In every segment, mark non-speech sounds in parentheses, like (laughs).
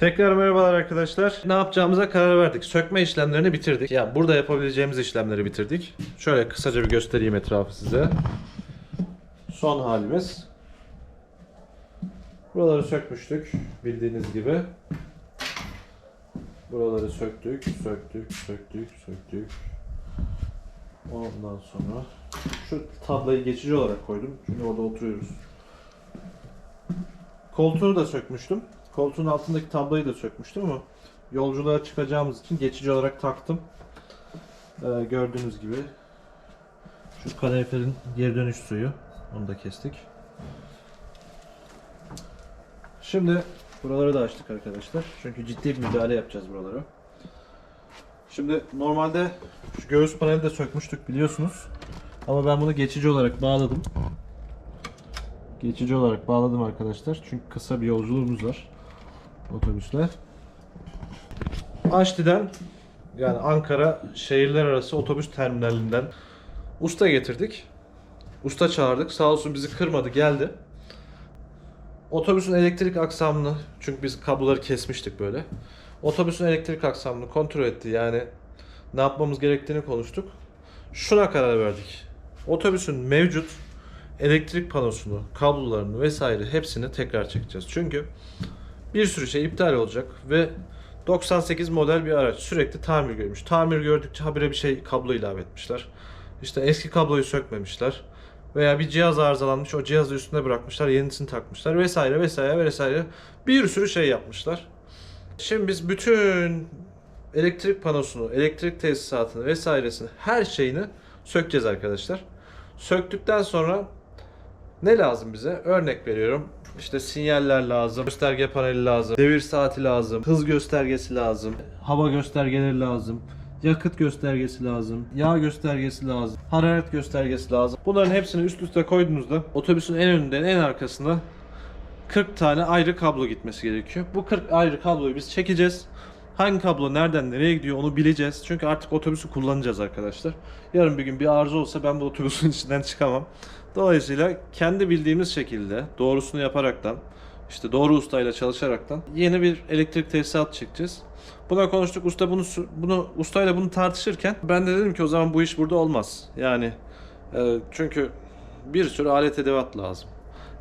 Tekrar merhabalar arkadaşlar. Ne yapacağımıza karar verdik. Sökme işlemlerini bitirdik. Yani burada yapabileceğimiz işlemleri bitirdik. Şöyle kısaca bir göstereyim etrafı size. Son halimiz. Buraları sökmüştük bildiğiniz gibi. Buraları söktük, söktük, söktük, söktük. Ondan sonra şu tablayı geçici olarak koydum. Çünkü orada oturuyoruz. Koltuğu da sökmüştüm. Koltuğun altındaki tablayı da sökmüştüm ama yolculuğa çıkacağımız için geçici olarak taktım. Ee, gördüğünüz gibi şu kaloriferin geri dönüş suyu. Onu da kestik. Şimdi buraları da açtık arkadaşlar. Çünkü ciddi bir müdahale yapacağız buralara. Şimdi normalde şu göğüs paneli de sökmüştük biliyorsunuz. Ama ben bunu geçici olarak bağladım. Geçici olarak bağladım arkadaşlar. Çünkü kısa bir yolculuğumuz var otobüsle. Aşti'den yani Ankara şehirler arası otobüs terminalinden usta getirdik. Usta çağırdık. Sağ olsun bizi kırmadı geldi. Otobüsün elektrik aksamını çünkü biz kabloları kesmiştik böyle. Otobüsün elektrik aksamını kontrol etti. Yani ne yapmamız gerektiğini konuştuk. Şuna karar verdik. Otobüsün mevcut elektrik panosunu, kablolarını vesaire hepsini tekrar çekeceğiz. Çünkü bir sürü şey iptal olacak ve 98 model bir araç sürekli tamir görmüş. Tamir gördükçe habire bir şey kablo ilave etmişler. İşte eski kabloyu sökmemişler. Veya bir cihaz arızalanmış o cihazı üstüne bırakmışlar yenisini takmışlar vesaire vesaire vesaire bir sürü şey yapmışlar. Şimdi biz bütün elektrik panosunu, elektrik tesisatını vesairesini her şeyini sökeceğiz arkadaşlar. Söktükten sonra ne lazım bize? Örnek veriyorum. İşte sinyaller lazım, gösterge paneli lazım, devir saati lazım, hız göstergesi lazım, hava göstergeleri lazım, yakıt göstergesi lazım, yağ göstergesi lazım, hararet göstergesi lazım. Bunların hepsini üst üste koyduğunuzda otobüsün en önünden en arkasında 40 tane ayrı kablo gitmesi gerekiyor. Bu 40 ayrı kabloyu biz çekeceğiz. Hangi kablo nereden nereye gidiyor onu bileceğiz. Çünkü artık otobüsü kullanacağız arkadaşlar. Yarın bir gün bir arıza olsa ben bu otobüsün (laughs) içinden çıkamam. Dolayısıyla kendi bildiğimiz şekilde doğrusunu yaparaktan işte doğru ustayla çalışaraktan yeni bir elektrik tesisat çekeceğiz. Buna konuştuk. Usta bunu bunu ustayla bunu tartışırken ben de dedim ki o zaman bu iş burada olmaz. Yani e, çünkü bir sürü alet edevat lazım.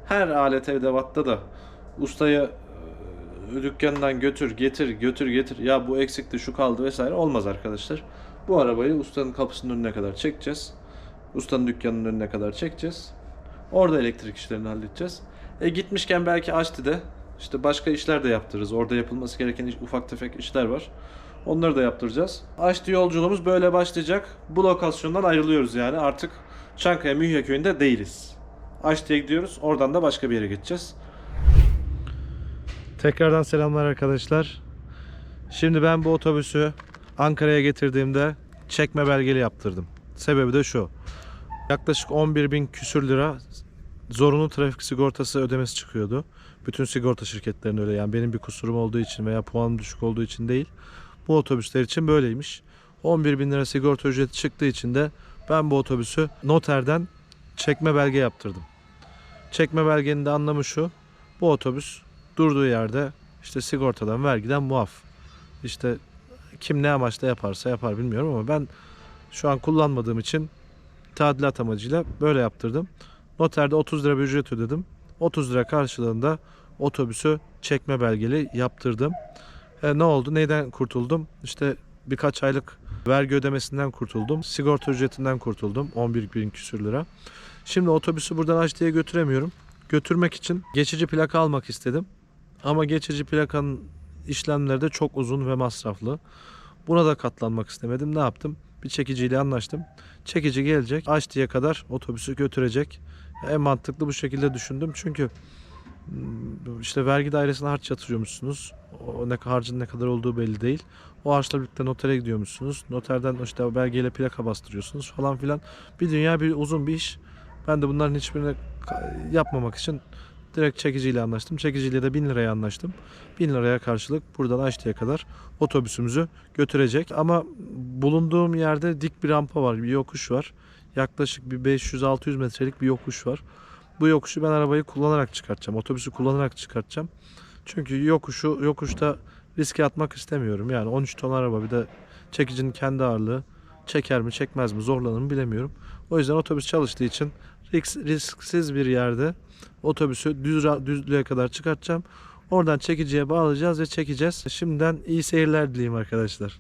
Her alet edevatta da ustaya e, dükkandan götür getir götür getir ya bu eksikti şu kaldı vesaire olmaz arkadaşlar. Bu arabayı ustanın kapısının önüne kadar çekeceğiz. Ustanın dükkanının önüne kadar çekeceğiz. Orada elektrik işlerini halledeceğiz. E gitmişken belki açtı de işte başka işler de yaptırırız. Orada yapılması gereken ufak tefek işler var. Onları da yaptıracağız. Açtı yolculuğumuz böyle başlayacak. Bu lokasyondan ayrılıyoruz yani. Artık Çankaya Mühye köyünde değiliz. Açtı'ya gidiyoruz. Oradan da başka bir yere geçeceğiz. Tekrardan selamlar arkadaşlar. Şimdi ben bu otobüsü Ankara'ya getirdiğimde çekme belgeli yaptırdım. Sebebi de şu. Yaklaşık 11 bin küsür lira zorunlu trafik sigortası ödemesi çıkıyordu. Bütün sigorta şirketlerinin öyle yani benim bir kusurum olduğu için veya puanım düşük olduğu için değil. Bu otobüsler için böyleymiş. 11 bin lira sigorta ücreti çıktığı için de ben bu otobüsü noterden çekme belge yaptırdım. Çekme belgenin de anlamı şu. Bu otobüs durduğu yerde işte sigortadan vergiden muaf. İşte kim ne amaçla yaparsa yapar bilmiyorum ama ben şu an kullanmadığım için tadilat amacıyla böyle yaptırdım. Noterde 30 lira bir ücret ödedim. 30 lira karşılığında otobüsü çekme belgeli yaptırdım. E, ne oldu? Neyden kurtuldum? İşte birkaç aylık vergi ödemesinden kurtuldum. Sigorta ücretinden kurtuldum. 11 bin küsür lira. Şimdi otobüsü buradan aç götüremiyorum. Götürmek için geçici plaka almak istedim. Ama geçici plakanın işlemleri de çok uzun ve masraflı. Buna da katlanmak istemedim. Ne yaptım? Bir çekiciyle anlaştım. Çekici gelecek. Açtıya kadar otobüsü götürecek. En mantıklı bu şekilde düşündüm. Çünkü mm, işte vergi dairesine harç yatırıyormuşsunuz. O ne harcın ne kadar olduğu belli değil. O harçla birlikte notere gidiyormuşsunuz. Noterden işte belgeyle plaka bastırıyorsunuz falan filan. Bir dünya bir uzun bir iş. Ben de bunların hiçbirini yapmamak için direkt çekiciyle anlaştım. Çekiciyle de 1000 liraya anlaştım. 1000 liraya karşılık buradan Açtı'ya kadar otobüsümüzü götürecek. Ama bulunduğum yerde dik bir rampa var, bir yokuş var. Yaklaşık bir 500-600 metrelik bir yokuş var. Bu yokuşu ben arabayı kullanarak çıkartacağım. Otobüsü kullanarak çıkartacağım. Çünkü yokuşu yokuşta riske atmak istemiyorum. Yani 13 ton araba bir de çekicinin kendi ağırlığı çeker mi çekmez mi zorlanır mı bilemiyorum. O yüzden otobüs çalıştığı için risk, risksiz bir yerde otobüsü düz, düzlüğe kadar çıkartacağım. Oradan çekiciye bağlayacağız ve çekeceğiz. Şimdiden iyi seyirler dileyim arkadaşlar.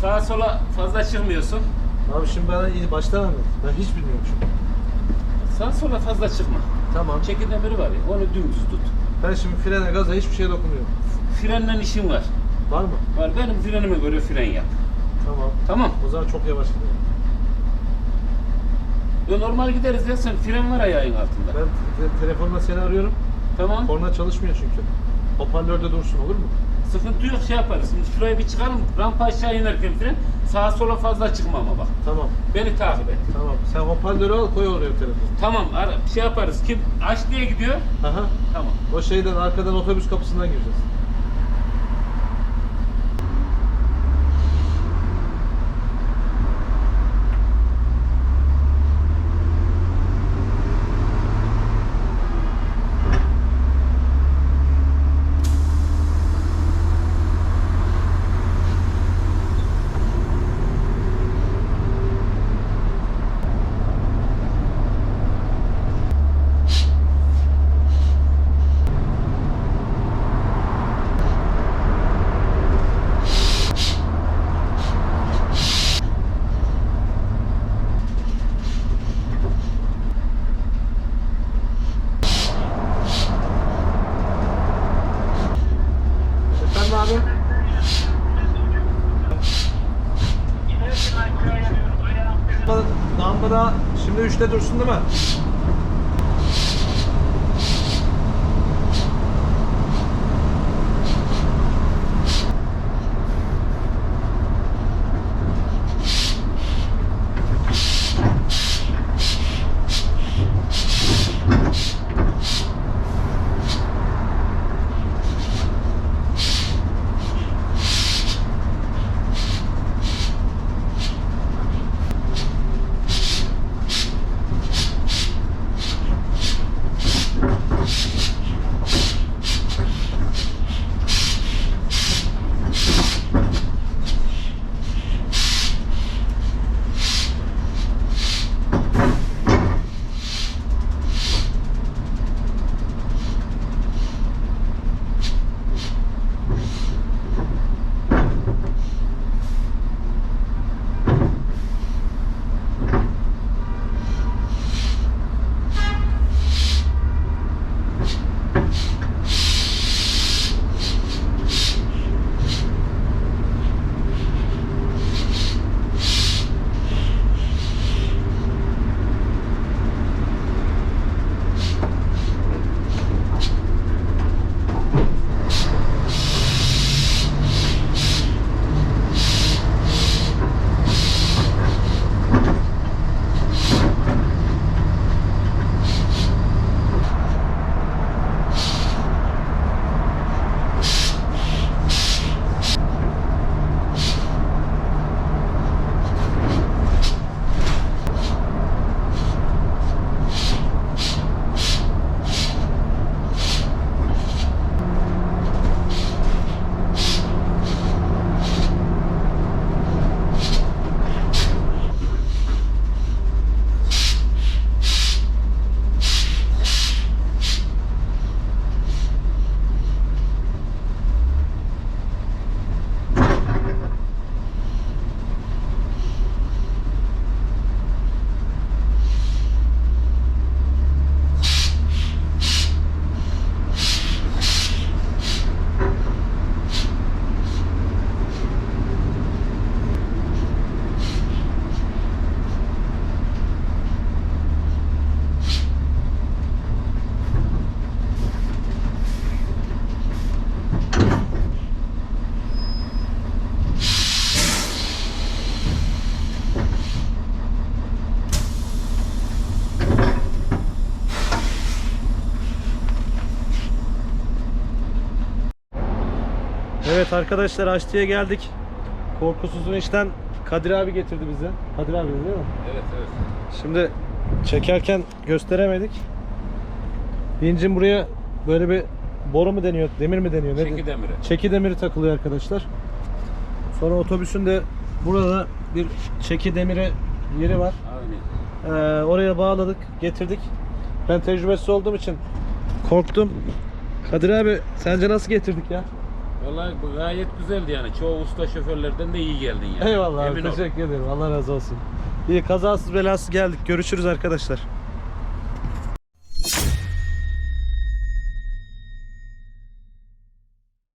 Sağa sola fazla çıkmıyorsun. Abi şimdi bana iyi baştan anlat. Ben hiç bilmiyorum çünkü. Sağa sola fazla çıkma. Tamam. Çeki demiri var ya onu dümdüz tut. Ben şimdi frene gaza hiçbir şeye dokunmuyorum. Frenle işin var. Var mı? Var benim frenime göre fren yap. Tamam. Tamam. O zaman çok yavaş gidiyorum. Ya normal gideriz ya sen fren var ayağın altında. Ben te- telefonla seni arıyorum. Tamam. Korna çalışmıyor çünkü. Hoparlörde dursun olur mu? Sıkıntı yok şey yaparız. Şimdi şuraya bir çıkalım. Rampa aşağı inerken fren. Sağa sola fazla çıkma ama bak. Tamam. Beni takip et. Tamam. Sen hoparlörü al koy oraya telefonu. Tamam ara, şey yaparız. Kim aç diye gidiyor. Aha. Tamam. O şeyden arkadan otobüs kapısından gireceğiz. Efendim abi? Lambada şimdi 3'te dursun değil mi? Evet arkadaşlar Aşti'ye geldik. Korkusuzun işten Kadir abi getirdi bizi. Kadir abi değil mi? Evet evet. Şimdi çekerken gösteremedik. Vincin buraya böyle bir boru mu deniyor, demir mi deniyor? Ne Çeki de- demiri. Çeki demiri takılıyor arkadaşlar. Sonra otobüsün de burada bir çeki demiri yeri var. Aynen. Ee, oraya bağladık, getirdik. Ben tecrübesiz olduğum için korktum. Kadir abi sence nasıl getirdik ya? Vallahi gayet güzeldi yani. Çoğu usta şoförlerden de iyi geldin yani. Eyvallah abi Emin ol. teşekkür ederim. Allah razı olsun. İyi kazasız belasız geldik. Görüşürüz arkadaşlar.